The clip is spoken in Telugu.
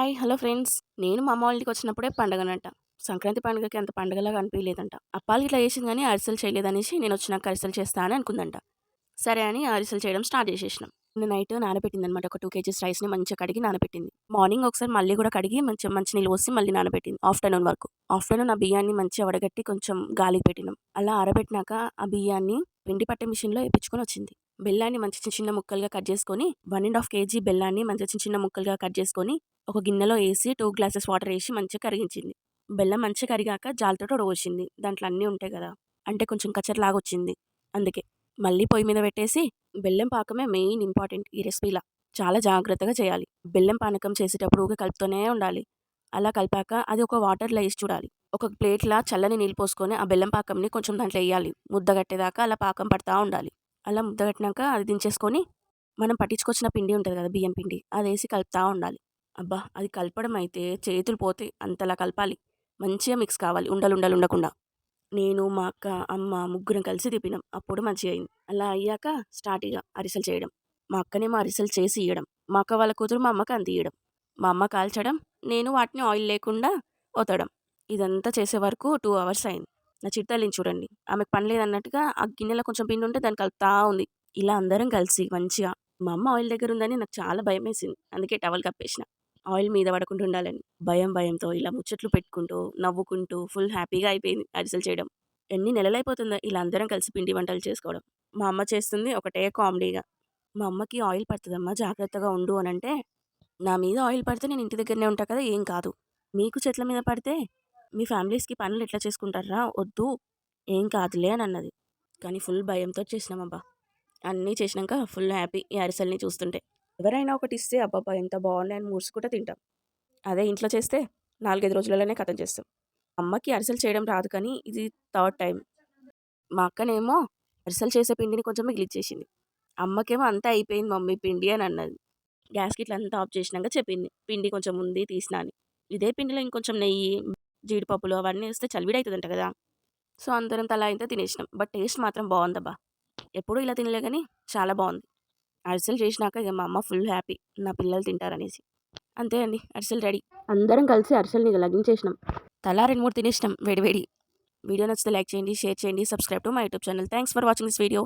Hi hello friends. నేను మా అమ్మ వాళ్ళకి వచ్చినప్పుడే పండగనంట. సంక్రాంతి పండుగకి అంత పండగలాగా అనిపించలేదంట అప్పాలు ఇట్లా చేసింది కానీ అరిసెలు చేయలేదనేసి నేను వచ్చినాక అరిసెలు చేస్తా అని అనుకుందంట. సరే అని అరిసెలు చేయడం స్టార్ట్ చేసేసినాం. నేను నైట్ నానబెట్టింది అనమాట ఒక టూ కేజీస్ రైస్ని మంచిగా కడిగి నానబెట్టింది. మార్నింగ్ ఒకసారి మళ్ళీ కూడా కడిగి మంచిగా మంచి నీళ్ళు పోసి మళ్ళీ నానబెట్టింది. ఆఫ్టర్నూన్ వరకు. ఆఫ్టర్నూన్ ఆ బియ్యాన్ని మంచిగా వడగట్టి కొంచెం గాలికి పెట్టినాం. అలా ఆరబెట్టినాక ఆ బియ్యాన్ని పిండి పట్టే మిషన్లో వేయించుకొని వచ్చింది. బెల్లాన్ని మంచి చిన్న చిన్న ముక్కలుగా కట్ చేసుకొని వన్ అండ్ హాఫ్ కేజీ బెల్లాన్ని మంచి చిన్న చిన్న ముక్కలుగా కట్ చేసుకొని ఒక గిన్నెలో వేసి టూ గ్లాసెస్ వాటర్ వేసి మంచిగా కరిగించింది. బెల్లం మంచిగా కరిగాక జాలతో వచ్చింది దాంట్లో అన్నీ ఉంటాయి కదా. అంటే కొంచెం కచ్చరలాగా వచ్చింది. అందుకే మళ్ళీ పొయ్యి మీద పెట్టేసి బెల్లం పాకమే మెయిన్ ఇంపార్టెంట్ ఈ రెసిపీలా. చాలా జాగ్రత్తగా చేయాలి. బెల్లం పానకం చేసేటప్పుడు ఊరికే కలుపుతూనే ఉండాలి. అలా కలిపాక అది ఒక వాటర్లో వేసి చూడాలి. ఒక ప్లేట్లా చల్లని నీళ్ళు పోసుకొని ఆ బెల్లం పాకంని కొంచెం దాంట్లో వేయాలి. ముద్ద కట్టేదాకా అలా పాకం పడతా ఉండాలి. అలా ముద్ద కట్టినాక అది దించేసుకొని మనం పట్టించుకొచ్చిన పిండి ఉంటుంది కదా బియ్యం పిండి అది వేసి కలుపుతూ ఉండాలి. అబ్బా! అది కలపడం అయితే చేతులు పోతే అంతలా కలపాలి. మంచిగా మిక్స్ కావాలి. ఉండలు ఉండలు ఉండకుండా. నేను మా అక్క అమ్మ ముగ్గురం కలిసి తిప్పినాం. అప్పుడు మంచిగా అయింది. అలా అయ్యాక స్టార్ట్ ఇక అరిసెలు చేయడం. మా అక్కనేమో అరిసెలు చేసి ఇవ్వడం మా అక్క వాళ్ళ కూతురు మా అమ్మకి అందియడం మా అమ్మ కాల్చడం. నేను వాటిని ఆయిల్ లేకుండా ఒతడం. ఇదంతా చేసే వరకు టూ అవర్స్ అయింది. నా చిట్టాలిని చూడండి. ఆమెకు పని లేదన్నట్టుగా ఆ గిన్నెలో కొంచెం పిండి ఉంటే దాన్ని కలుపుతా ఉంది. ఇలా అందరం కలిసి మంచిగా మా అమ్మ ఆయిల్ దగ్గర ఉందని నాకు చాలా భయం వేసింది అందుకే టవల్ కప్పేసిన. ఆయిల్ మీద పడకుండా ఉండాలని. భయం భయంతో ఇలా ముచ్చట్లు పెట్టుకుంటూ నవ్వుకుంటూ ఫుల్ హ్యాపీగా అయిపోయింది అరిసెలు చేయడం. ఎన్ని నెలలైపోతుందో ఇలా అందరం కలిసి పిండి వంటలు చేసుకోవడం. మా అమ్మ చేస్తుంది ఒకటే కామెడీగా. మా అమ్మకి ఆయిల్ పడుతుందమ్మా జాగ్రత్తగా ఉండు అని అంటే నా మీద ఆయిల్ పడితే నేను ఇంటి దగ్గరనే ఉంటా కదా ఏం కాదు. మీకు చెట్ల మీద పడితే మీ ఫ్యామిలీస్కి పనులు ఎట్లా చేసుకుంటారా? వద్దు ఏం కాదులే అని అన్నది. కానీ ఫుల్ భయంతో చేసినామబ్బా. అన్నీ చేసినాక ఫుల్ హ్యాపీ ఈ అరిసెల్ని చూస్తుంటే. ఎవరైనా ఒకటి ఇస్తే అబ్బాబా ఎంత బాగున్నాయి అని మూసుకుంటే తింటాం. అదే ఇంట్లో చేస్తే నాలుగైదు రోజులలోనే కథం చేస్తాం. అమ్మకి అరిసెలు చేయడం రాదు కానీ ఇది థర్డ్ టైం మా అక్కనేమో అరిసెలు చేసే పిండిని కొంచెం మిగిలిచ్చేసింది. అమ్మకేమో అంతా అయిపోయింది మమ్మీ పిండి అని అన్నది. గ్యాస్కి గిట్ల అంతా ఆఫ్ చేసినాక చెప్పింది పిండి కొంచెం ఉంది తీసినా అని. ఇదే పిండిలో ఇంకొంచెం నెయ్యి జీడిపప్పులు అవన్నీ వేస్తే చలివిడవుతుందంట కదా! సో అందరం తలా అయితే తినేసినాం. బట్ టేస్ట్ మాత్రం బాగుందబ్బా! ఎప్పుడూ ఇలా తినలే కానీ చాలా బాగుంది. అరిసెలు చేసినాక ఇక మా అమ్మ ఫుల్ హ్యాపీ. నా పిల్లలు తింటారనేసి. అంతే అండి అరిసెలు రెడీ. అందరం కలిసి అరిసెల్ని లగ్గించేసినాం తలా రెండు మూడు తినేసినాం వేడి వేడి. వీడియో నచ్చితే లైక్ చేయండి షేర్ చేయండి subscribe to my YouTube channel. Thanks for watching this video.